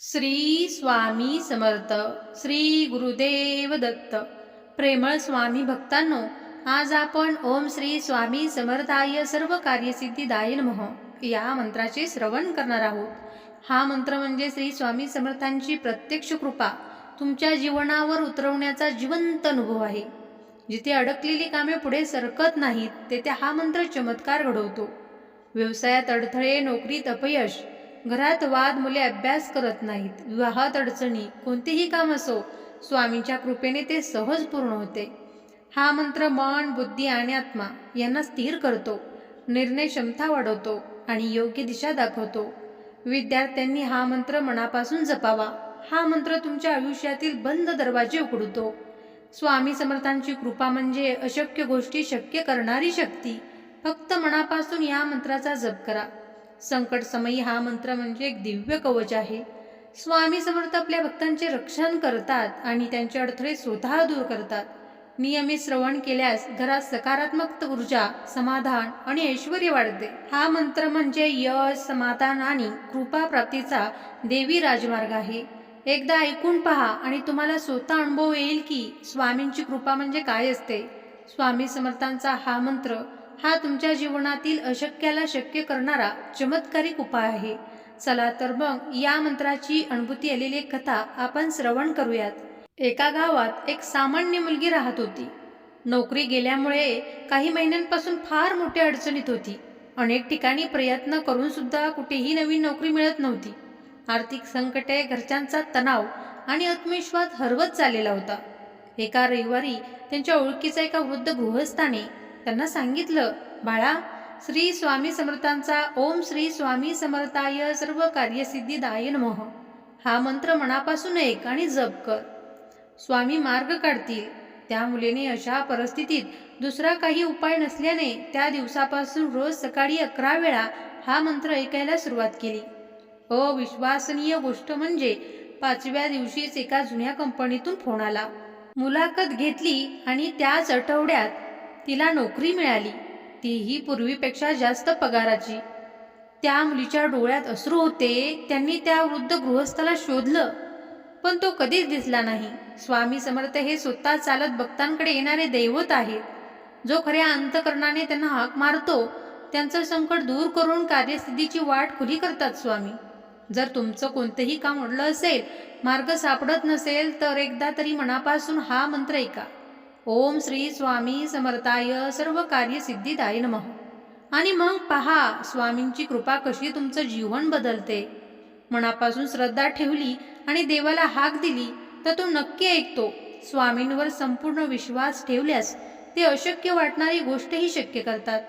श्री स्वामी समर्थ श्री गुरुदेव दत्त. प्रेमळ स्वामी भक्तांनो आज आपण ओम श्री स्वामी समर्थाय सर्व कार्यसिद्धी मह या मंत्राचे श्रवण करणार आहोत. हा मंत्र म्हणजे श्री स्वामी समर्थांची प्रत्यक्ष कृपा तुमच्या जीवनावर उतरवण्याचा जिवंत अनुभव आहे. जिथे अडकलेली कामे पुढे सरकत नाहीत तेथे हा मंत्र चमत्कार घडवतो. व्यवसायात अडथळे नोकरीत अपयश घरात वाद मुले अभ्यास करत नाहीत. विवाहात अडचणी कोणतेही काम असो स्वामींच्या कृपेने ते सहज पूर्ण होते. हा मंत्र मन बुद्धी आणि आत्मा यांना स्थिर करतो निर्णय क्षमता वाढवतो आणि योग्य दिशा दाखवतो. विद्यार्थ्यांनी हा मंत्र मनापासून जपावा. हा मंत्र तुमच्या आयुष्यातील बंद दरवाजे उघडतो. स्वामी समर्थांची कृपा म्हणजे अशक्य गोष्टी शक्य करणारी शक्ती. फक्त मनापासून या मंत्राचा जप करा. संकट समयी हा मंत्र म्हणजे एक दिव्य कवच आहे. स्वामी समर्थ आपल्या भक्तांचे रक्षण करतात आणि त्यांचे अडथळे स्वतः दूर करतात. नियमित श्रवण केल्यास घरात सकारात्मक ऊर्जा समाधान आणि ऐश्वर वाढते. हा मंत्र म्हणजे यश समाधान आणि कृपा प्राप्तीचा देवी राजमार्ग आहे. एकदा ऐकून पहा आणि तुम्हाला स्वतः अनुभव येईल की स्वामींची कृपा म्हणजे काय असते. स्वामी समर्थांचा हा मंत्र हा तुमच्या जीवनातील अशक्याला शक्य करणारा चमत्कारिक उपाय आहे. चला तर मग या मंत्राची अनुभूती आलेली एक कथा आपण श्रवण करूयात. एका गावात एक सामान्य मुलगी राहत होती. नोकरी गेल्यामुळे काही महिन्यांपासून फार मोठ्या अडचणीत होती. अनेक ठिकाणी प्रयत्न करून सुद्धा कुठेही नवीन नोकरी मिळत नव्हती. आर्थिक संकटे घरच्यांचा तणाव आणि आत्मविश्वास हरवत चाललेला होता. एका रविवारी त्यांच्या ओळखीचा एका वृद्ध गृहस्थाने त्यांना सांगितलं बाळा श्री स्वामी समर्थांचा ओम श्री स्वामी समर्थाय सर्व कार्यसिद्धी दायन मोह हा मंत्र मनापासून ऐक आणि जप कर. स्वामी मार्ग काढतील. त्या मुलीने अशा परिस्थितीत दुसरा काही उपाय नसल्याने त्या दिवसापासून रोज सकाळी अकरा वेळा हा मंत्र ऐकायला सुरुवात केली. अविश्वसनीय गोष्ट म्हणजे पाचव्या दिवशीच एका जुन्या कंपनीतून फोन आला. मुलाखत घेतली आणि त्याच आठवड्यात तिला नोकरी मिळाली. तीही पूर्वीपेक्षा जास्त पगाराची. त्या मुलीच्या डोळ्यात अश्रू होते त्यांनी त्या वृद्ध गृहस्थाला शोधलं. पण तो कधीच दिसला नाही. स्वामी समर्थ हे स्वतः चालत भक्तांकडे येणारे दैवत आहेत. जो खऱ्या अंतकरणाने त्यांना हाक मारतो त्यांचं संकट दूर करून कार्यस्थितीची वाट खुली करतात स्वामी. जर तुमचं कोणतंही काम अडलं असेल मार्ग सापडत नसेल तर एकदा तरी मनापासून हा मंत्र ऐका. ओम श्री स्वामी समर्थाय सर्व कार्यसिद्धीदाय नम. आणि मग पहा स्वामींची कृपा कशी तुमचं जीवन बदलते. मनापासून श्रद्धा ठेवली आणि देवाला हाक दिली तर तो नक्की ऐकतो. स्वामींवर संपूर्ण विश्वास ठेवल्यास ते अशक्य वाटणारी गोष्टही शक्य करतात.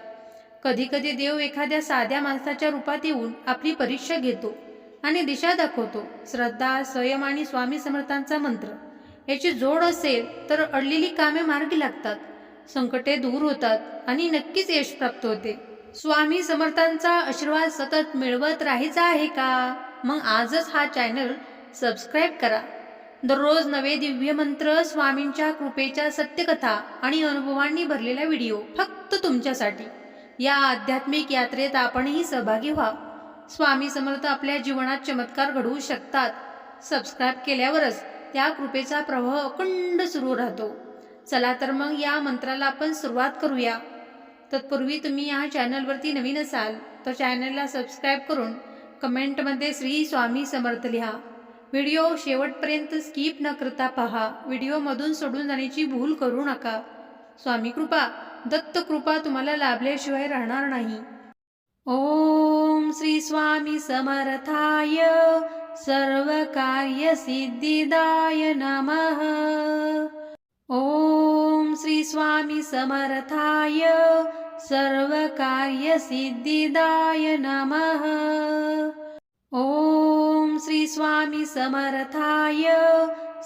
कधी कधी देव एखाद्या साध्या माणसाच्या रूपात येऊन आपली परीक्षा घेतो आणि दिशा दाखवतो. श्रद्धा संयम आणि स्वामी समर्थांचा मंत्र. याची जोड असेल तर अडलेली कामे मार्गी लागतात. संकटे दूर होतात आणि नक्कीच यश प्राप्त होते. स्वामी समर्थांचा आशीर्वाद सतत मिळवत राहायचा आहे का? मग आजच हा चॅनल सबस्क्राईब करा. दररोज नवे दिव्य मंत्र स्वामींच्या कृपेच्या सत्यकथा आणि अनुभवांनी भरलेला व्हिडिओ फक्त तुमच्यासाठी. या आध्यात्मिक यात्रेत आपणही सहभागी व्हा. स्वामी समर्थ आपल्या जीवनात चमत्कार घडवू शकतात. सबस्क्राईब केल्यावरच त्या कृपेचा प्रवाह अखंड सुरू राहतो. चला तर मग या मंत्राला आपण सुरुवात करूया. तत्पूर्वी तुम्ही या चॅनलवरती नवीन असाल तर चॅनलला सबस्क्राईब करून कमेंटमध्ये श्री स्वामी समर्थ लिहा. व्हिडिओ शेवटपर्यंत स्किप न करता पहा. व्हिडिओमधून सोडून जाण्याची भूल करू नका. स्वामी कृपा दत्त कृपा तुम्हाला लाभल्याशिवाय राहणार नाही. ओम श्री स्वामी समर्थाय. सर्वकार्यसिद्धिदाय नमः। ॐ श्रीस्वामीसमर्थाय सर्वकार्यसिद्धिदाय नमः। ॐ श्रीस्वामीसमर्थाय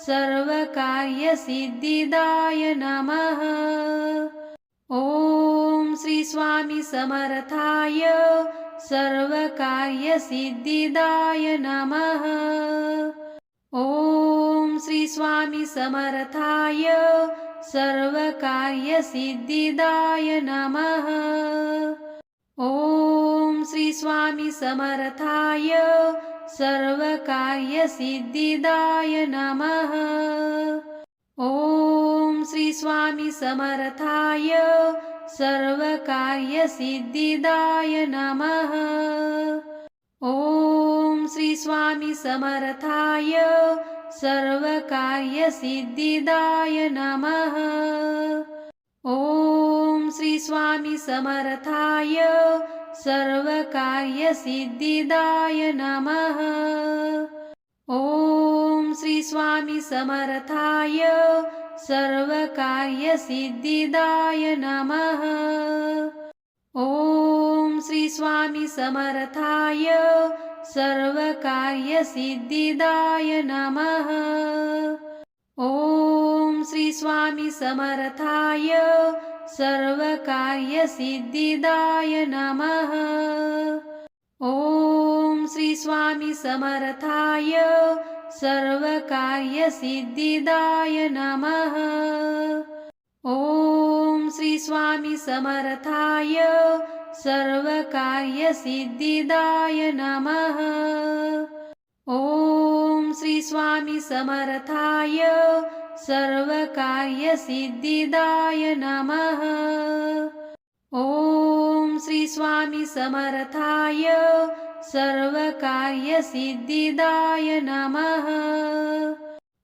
सर्वकार्यसिद्धिदाय नमः। ॐ श्रीस्वामी समर्थाय सर्वकार्यसिद्धिदाय नमः। ॐ श्रीस्वामी समर्थाय सर्वकार्यसिद्धिदाय नमः। ॐ श्रीस्वामी समर्थाय सर्वकार्यसिद्धिदाय नमः। ॐ श्रीस्वामी समर्थाय सर्वकार्यसिद्धिदाय नमः। ॐ श्री स्वामी समर्थाय सर्वकार्यसिद्धिदाय नमः। ॐ श्री स्वामी समर्थाय सर्वकार्यसिद्धिदाय नमः। ॐ श्री स्वामी समर्थाय सर्वकार्यसिद्धिदाय नमः। ॐ श्री स्वामी समर्थाय सर्वकार्यसिद्धिदाय नमः। ॐ श्री स्वामी समर्थाय सर्वकार्यसिद्धिदाय नमः। ॐ श्री स्वामी समर्थाय सर्वकार्यसिद्धिदाय नमः। ॐ श्री स्वामी समर्थाय सर्वकार्यसिद्धिदाय नमः। ॐ श्री स्वामी समर्थाय सर्वकार्यसिद्धिदाय नमः। ॐ श्री स्वामी समर्थाय सर्वकार्यसिद्धिदाय नमः।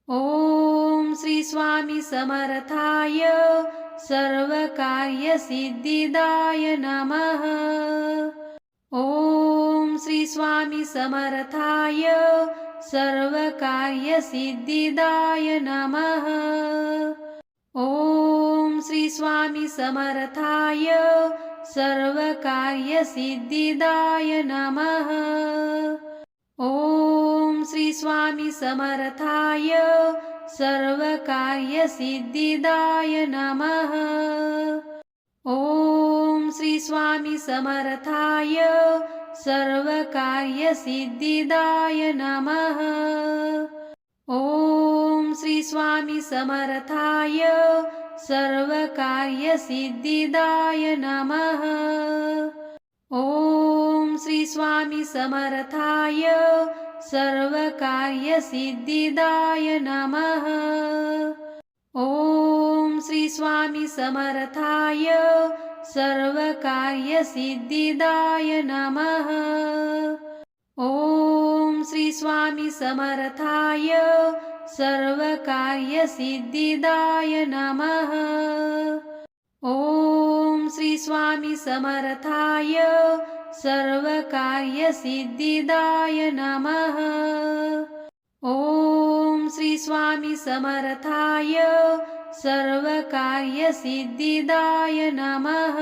ॐ श्री स्वामी समर्थाय सर्वकार्यसिद्धिदाय नमः। ॐ श्री स्वामी समर्थाय सर्वकार्यसिद्धिदाय नमः। ॐ श्री स्वामी समर्थाय सर्वकार्यसिद्धिदाय नमः। ॐ श्रीस्वामिसमर्थाय सर्वकार्यसिद्धिदाय नमः। ॐ श्रीस्वामिसमर्थाय सर्वकार्यसिद्धिदाय नमः। ॐ श्रीस्वामिसमर्थाय सर्वकार्यसिद्धिदाय नमः। ॐ श्री स्वामी समर्थाय सर्वकार्यसिद्धिदाय नमः। ॐ श्री स्वामी समर्थाय सर्वकार्यसिद्धिदाय नमः। ॐ श्री स्वामी समर्थाय सर्वकार्यसिद्धिदाय नमः। ॐ श्री स्वामी समर्थाय सर्वकार्यसिद्धिदाय नमः। ॐ श्री स्वामी समर्थाय सर्वकार्यसिद्धिदाय नमः।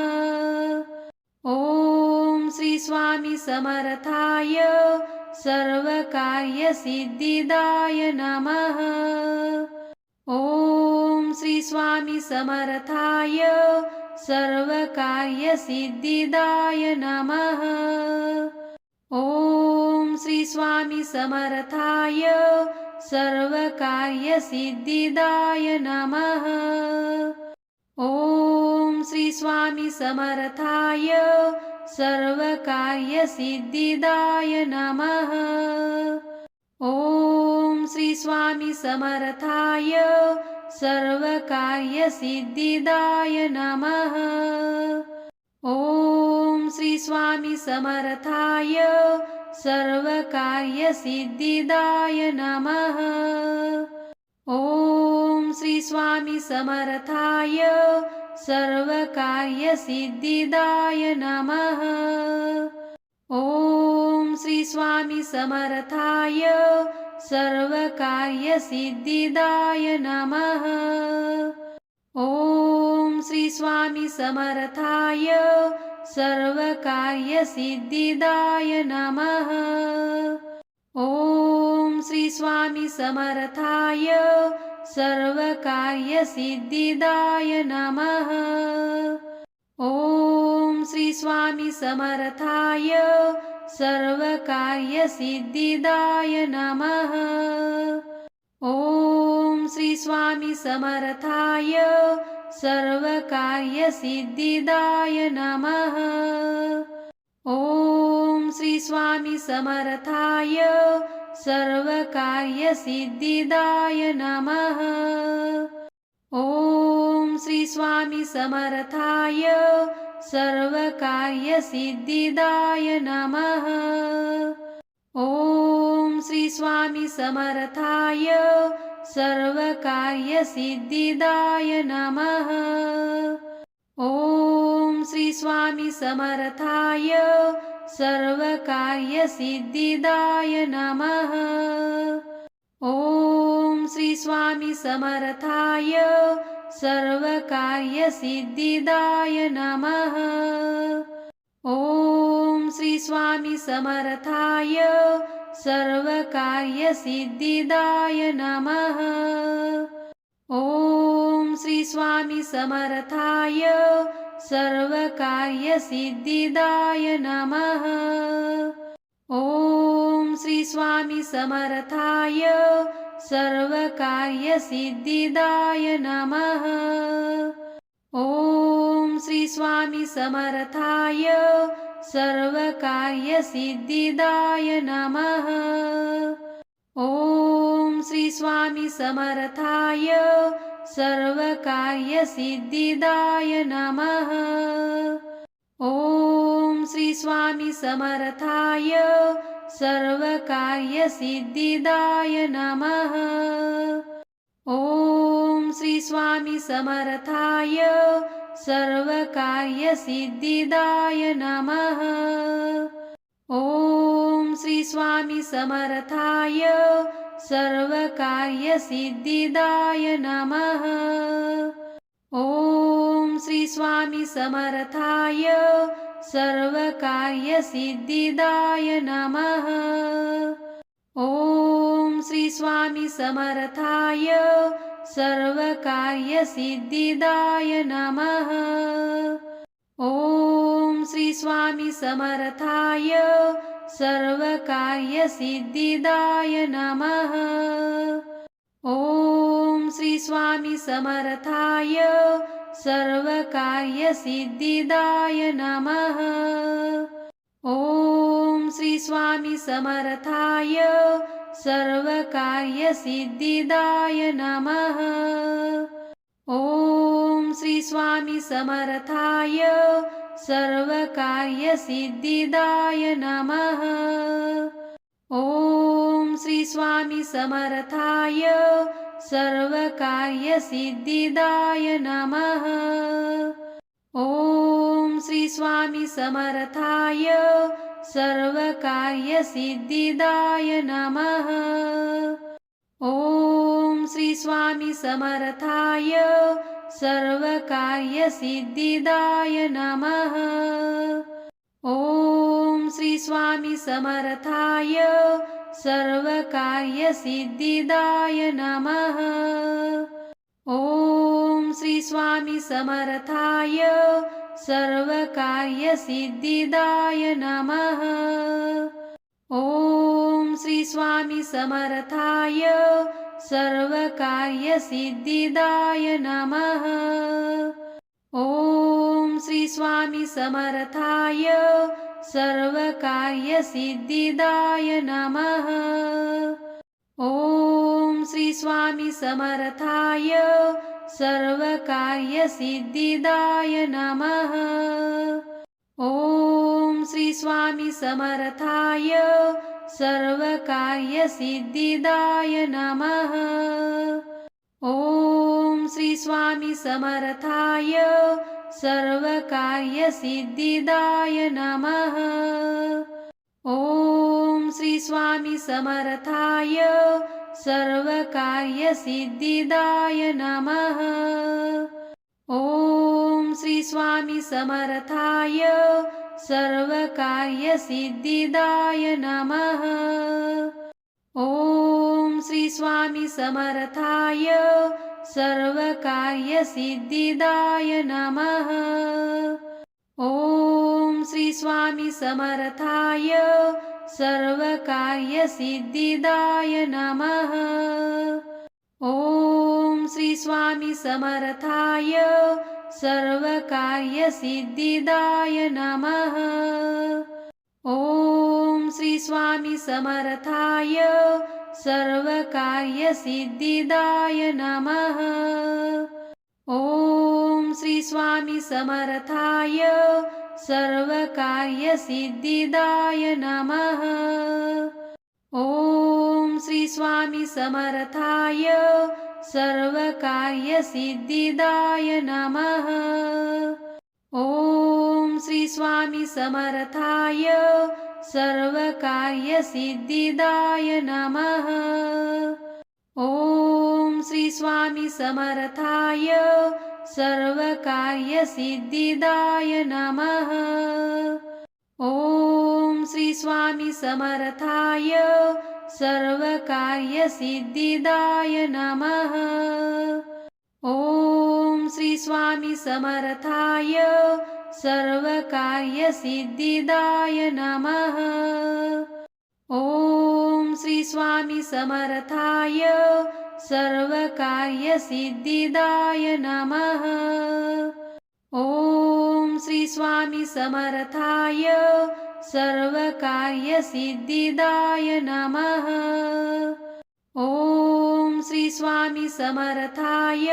ॐ श्री स्वामी समर्थाय सर्वकार्यसिद्धिदाय नमः। ॐ श्री स्वामी समर्थाय सर्वकार्यसिद्धिदाय नमः। ॐ श्री स्वामी समर्थाय सर्वकार्यसिद्धिदाय नमः। ॐ श्री स्वामी समर्थाय सर्वकार्यसिद्धिदाय नमः। ॐ श्री स्वामी समर्थाय सर्वकार्यसिद्धिदाय नमः। ॐ श्री स्वामी समर्थाय सर्वकार्यसिद्धिदाय नमः। ॐ श्री स्वामी समर्थाय सर्वकार्यसिद्धिदाय नमः। ॐ श्री स्वामी समर्थाय सर्वकार्यसिद्धिदाय नमः। ॐ श्री स्वामी समर्थाय सर्वकार्यसिद्धिदाय नमः। ॐ श्री स्वामी समर्थाय सर्वकार्यसिद्धिदाय नमः। ॐ श्री स्वामी समर्थाय सर्वकार्यसिद्धिदाय नमः। ॐ श्री स्वामी समर्थाय सर्वकार्यसिद्धिदाय नमः। ओम श्री स्वामी समर्थाय सर्वकार्यसिद्धिदाय नमः। ओम श्री स्वामी समर्थाय सर्वकार्यसिद्धिदाय नमः। ओम श्री स्वामी समर्थाय सर्वकार्यसिद्धिदाय नमः। ओम श्री स्वामी समर्थाय सर्वकार्यसिद्धिदाय नमः। ॐ श्रीस्वामीसमर्थाय सर्वकार्यसिद्धिदाय नमः। ॐ श्रीस्वामीसमर्थाय सर्वकार्यसिद्धिदाय नमः। ॐ श्रीस्वामी समर्थाय सर्वकार्यसिद्धिदाय नमः। ॐ श्रीस्वामी समर्थाय सर्वकार्यसिद्धिदाय नमः। ॐ श्रीस्वामीसमर्थाय सर्वकार्यसिद्धिदाय नमः। ॐ श्रीस्वामी समर्थाय सर्वकार्यसिद्धिदाय नमः। ॐ श्रीस्वामी समर्थाय सर्वकार्यसिद्धिदाय नमः। ॐ श्रीस्वामीसमर्थाय सर्वकार्यसिद्धिदाय नमः। ॐ श्रीस्वामी समर्थाय सर्वकार्यसिद्धिदाय नमः। ओम श्री स्वामी समर्थाय सर्वकार्यसिद्धिदाय नमः। ओम श्री स्वामी समर्थाय सर्वकार्यसिद्धिदाय नमः। ओम श्री स्वामी समर्थाय सर्वकार्यसिद्धिदाय नमः। ॐ श्रीस्वामीसमर्थाय सर्वकार्यसिद्धिदाय नमः। ॐ श्रीस्वामीसमर्थाय सर्वकार्यसिद्धिदाय नमः। ॐ श्रीस्वामी समर्थाय सर्वकार्यसिद्धिदाय नमः। ओम श्री स्वामी समर्थाय सर्वकार्यसिद्धिदाय नमः। ओम श्री स्वामी समर्थाय सर्वकार्यसिद्धिदाय नमः। ओम श्री स्वामी समर्थाय सर्वकार्यसिद्धिदाय नमः। ॐ श्रीस्वामीसमर्थाय सर्वकार्यसिद्धिदाय नमः। ॐ श्रीस्वामीसमर्थाय सर्वकार्यसिद्धिदाय नमः। ॐ श्रीस्वामी समर्थाय सर्वकार्यसिद्धिदाय नमः। ॐ श्रीस्वामीसमर्थाय सर्वकार्यसिद्धिदाय नमः। ॐ श्रीस्वामीसमर्थाय सर्वकार्यसिद्धिदाय नमः। ॐ श्रीस्वामी समर्थाय सर्वकार्यसिद्धिदाय नमः। ॐ श्रीस्वामिसमर्थाय सर्वकार्यसिद्धिदाय नमः। ॐ श्रीस्वामिसमर्थाय सर्वकार्यसिद्धिदाय नमः। ॐ श्रीस्वामिसमर्थाय सर्वकार्यसिद्धिदाय नमः। ओम श्री स्वामी समर्थाय सर्वकार्यसिद्धिदाय नमः। ओम श्री स्वामी समर्थाय सर्वकार्यसिद्धिदाय नमः। ओम श्री स्वामी समर्थाय सर्वकार्यसिद्धिदाय नमः। ओम श्री स्वामी समर्थाय सर्वकार्यसिद्धिदाय नमः। ओम श्री स्वामी समर्थाय सर्वकार्यसिद्धिदाय नमः। ओम श्री स्वामी समर्थाय सर्वकार्यसिद्धिदाय नमः। ॐ श्रीस्वामिसमर्थाय सर्वकार्यसिद्धिदाय नमः। ॐ श्रीस्वामिसमर्थाय सर्वकार्यसिद्धिदाय नमः। ॐ श्रीस्वामिसमर्थाय सर्वकार्यसिद्धिदाय नमः। ओम श्री स्वामी समर्थाय सर्वकार्यसिद्धिदाय नमः। ओम श्री स्वामी समर्थाय सर्वकार्यसिद्धिदाय नमः। ओम श्री स्वामी समर्थाय सर्वकार्यसिद्धिदाय नमः। ॐ श्रीस्वामिसमर्थाय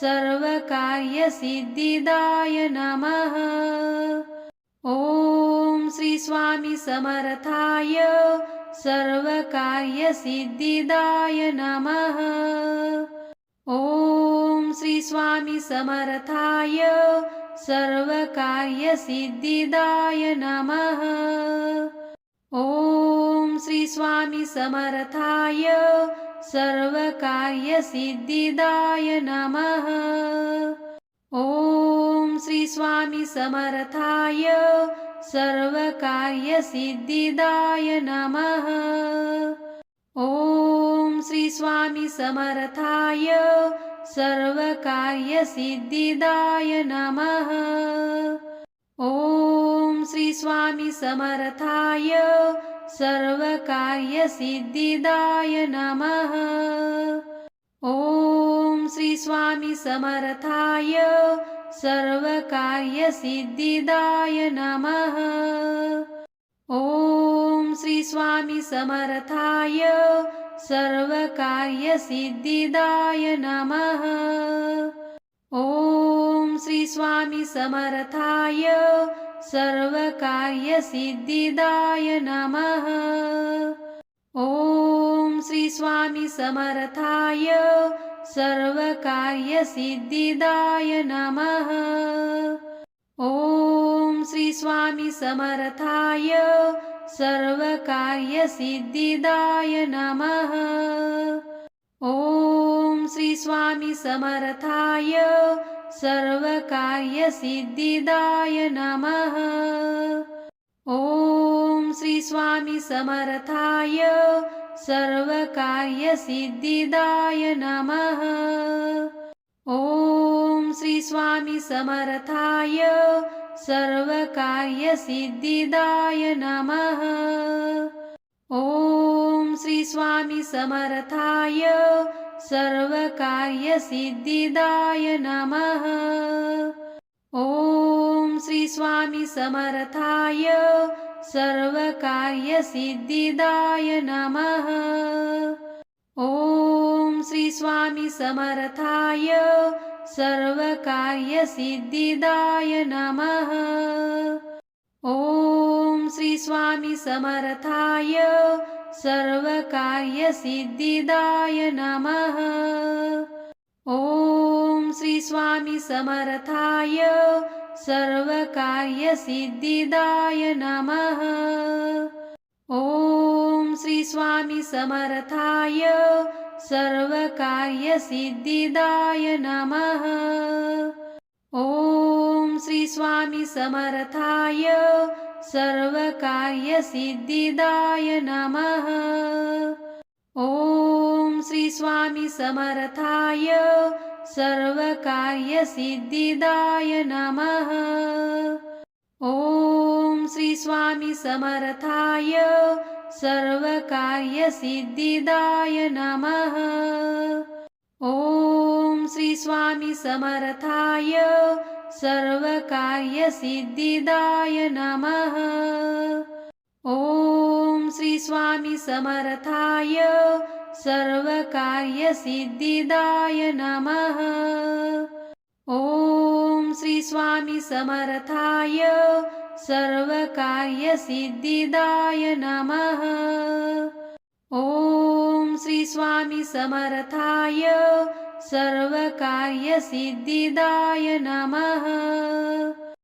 सर्वकार्यसिद्धिदाय नमः। ॐ श्रीस्वामिसमर्थाय सर्वकार्यसिद्धिदाय नमः। ॐ श्रीस्वामिसमर्थाय सर्वकार्यसिद्धिदाय नमः। ॐ श्रीस्वामी समर्थाय सर्वकार्यसिद्धिदाय नमः। ॐ श्रीस्वामी समर्थाय सर्वकार्यसिद्धिदाय नमः। ॐ श्रीस्वामी समर्थाय सर्वकार्यसिद्धिदाय नमः। ॐ श्रीस्वामीसमर्थाय सर्वकार्यसिद्धिदाय नमः। ॐ श्रीस्वामीसमर्थाय सर्वकार्यसिद्धिदाय नमः। ॐ श्रीस्वामी समर्थाय सर्वकार्यसिद्धिदाय नमः। ओम श्री स्वामी समर्थाय सर्वकार्यसिद्धिदाय नमः। ओम श्री स्वामी समर्थाय सर्वकार्यसिद्धिदाय नमः। ओम श्री स्वामी समर्थाय सर्वकार्यसिद्धिदाय नमः। ओम श्री स्वामी समर्थाय सर्वकार्यसिद्धिदाय नमः। ओम श्री स्वामी समर्थाय सर्वकार्यसिद्धिदाय नमः। ओम श्री स्वामी समर्थाय सर्वकार्यसिद्धिदाय नमः। ओम श्री स्वामी समर्थाय सर्वकार्यसिद्धिदाय नमः। ओम श्री स्वामी समर्थाय सर्वकार्यसिद्धिदाय नमः। ओम श्री स्वामी समर्थाय सर्वकार्यसिद्धिदाय नमः। ओम श्री स्वामी समर्थाय सर्वकार्यसिद्धिदाय नमः। ओम श्री स्वामी समर्थाय सर्वकार्यसिद्धिदाय नमः। ओम श्री स्वामी समर्थाय सर्वकार्यसिद्धिदाय नमः। ओम श्री स्वामी समर्थाय सर्वकार्यसिद्धिदाय नमः। ओम श्री स्वामी समर्थाय सर्वकार्यसिद्धिदाय नमः। ओम श्री स्वामी समर्थाय सर्वकार्यसिद्धिदाय नमः। ओम श्री स्वामी समर्थाय सर्वकार्यसिद्धिदाय नमः। ॐ श्री स्वामी समर्थाय सर्वकार्यसिद्धिदाय नमः। ॐ श्री स्वामी समर्थाय सर्वकार्यसिद्धिदाय नमः। ॐ श्री स्वामी समर्थाय सर्वकार्यसिद्धिदाय नमः